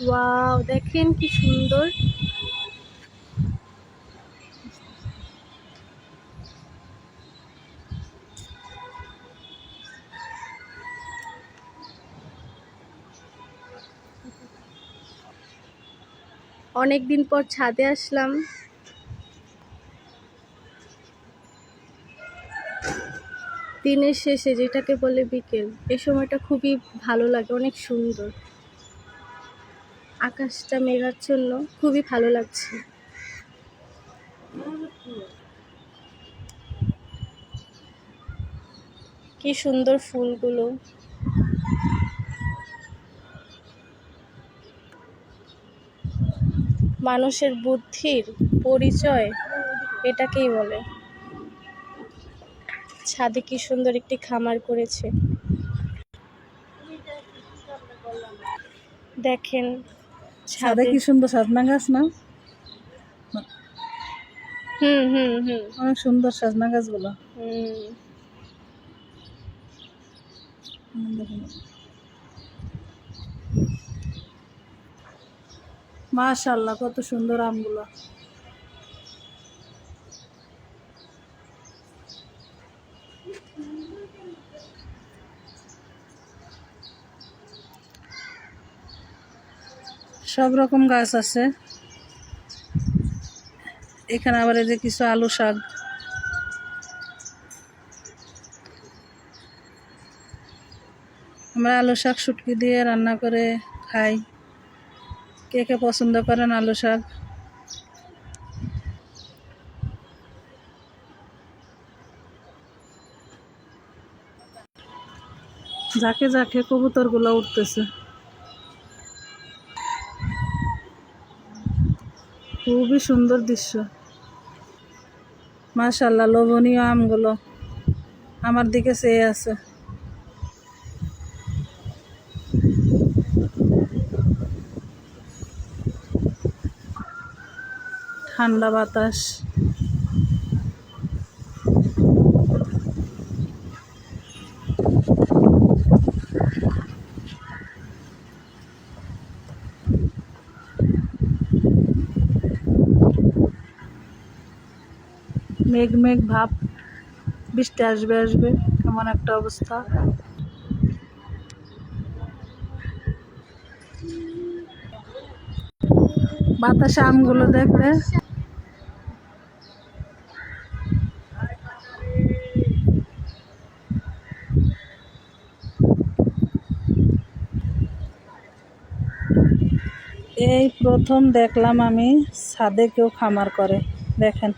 Wow, দেখেন কি সুন্দর। অনেক দিন পর ছাদে আসলাম। দিনের শেষে যেটাকে বলে বিকেল এই সময়টা খুবই ভালো লাগে, অনেক সুন্দর। আকাশটা মেঘাচ্ছন্ন খুবই ভালো লাগছে। কি সুন্দর ফুলগুলো। মানুষের বুদ্ধির পরিচয় এটাকেই বলে। ছাদে কি সুন্দর একটি খামার করেছে। দেখেন ছাদে ছাদে কি সুন্দর সাজনা গাছ না? হুম হুম হুম। অনেক সুন্দর সাজনা গাছগুলো। হুম মাশাল্লাহ কত সুন্দর আমগুলো। সব রকম গাছ আছে। এখানে আবার এই যে কিছু আলু শাক। আমরা আলু শাক শুটকি দিয়ে রান্না করে খাই। কে কে পছন্দ করেন আলু শাক? যাকে যাকে কবুতরগুলো উঠতেছে। খুবই সুন্দর দৃশ্য। মাশাল্লাহ লোভনীয় আমগুলো আমার দিকে চেয়ে আছে। ঠান্ডা বাতাস। মেঘ মেঘ ভাব, বৃষ্টি আসবে আসবে, এমন একটা অবস্থা। বাতাসে আমগুলো দেখলে এই প্রথম দেখলাম আমি ছাদে কেউ খামার করে, দেখেন।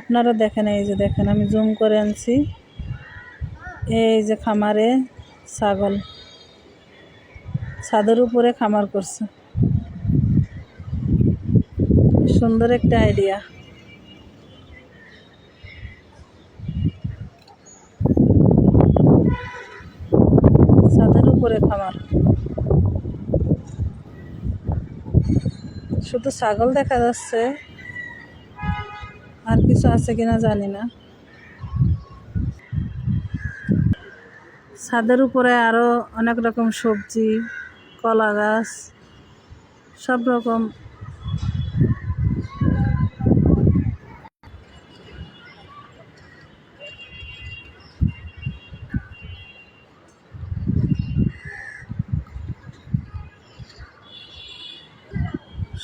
আপনারা দেখেন, এই যে দেখেন, আমি জুম করে আনছি। এই যে খামারে ছাগল। ছাদের উপরে খামার করছে। সুন্দর একটা আইডিয়া ছাদের উপরে খামার। শুধু ছাগল দেখা যাচ্ছে আর কিছু আছে কিনা জানি না। ছাদের উপরে আরও অনেক রকম সবজি, কলা গাছ, সব রকম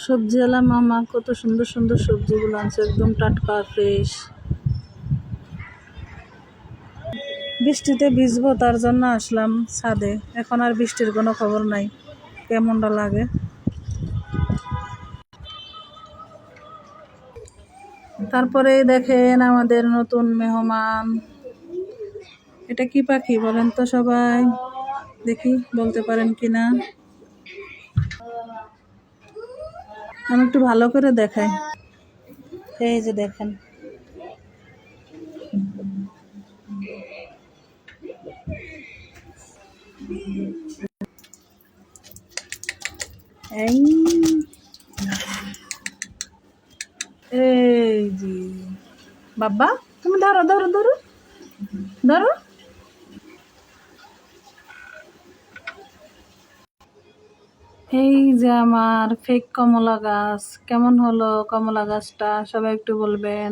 সবজিওয়ালা মামা, কত সুন্দর সুন্দর সবজিগুলো আনছে, একদম টাটকা ফ্রেশ বৃষ্টিতে ভিজবো, তার জন্য আসলাম ছাদে। এখন আর বৃষ্টির কোনো খবর নাই। কেমনটা লাগে? তারপরে দেখেন আমাদের নতুন মেহমান। এটা কি পাখি বলেন তো সবাই? দেখি, বলতে পারেন কি না আমি একটু ভালো করে দেখাই। এই যে দেখেন। এই। বাবা, তুমি ধরো ধরো ধরো। ধরো। এই যে আমার ফেক কমলা গাছ কেমন হলো কমলা গাছটা? সবাই একটু বলবেন।